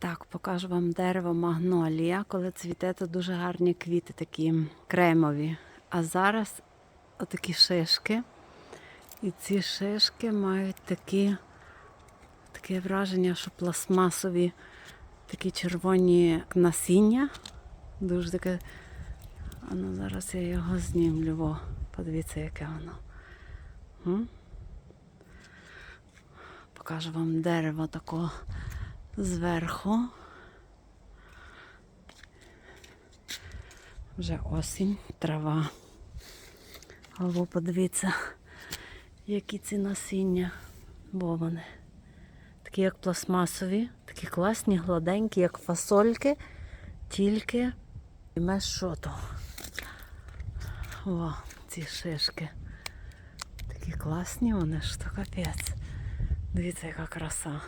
Так, покажу вам дерево магнолія. Коли цвіте, то дуже гарні квіти, такі кремові. А зараз отакі шишки. І ці шишки мають такі, таке враження, що пластмасові, такі червоні насіння. Дуже таке. А ну зараз я його знімлю. Во. Подивіться, яке воно. Покажу вам дерево такого зверху. Вже осінь, трава. Або подивіться, які ці насіння. Бо вони. Такі як пластмасові, такі класні, гладенькі, як фасольки, тільки без шоту. О, ці шишки. Такі класні вони ж то капець. Дивіться, яка краса.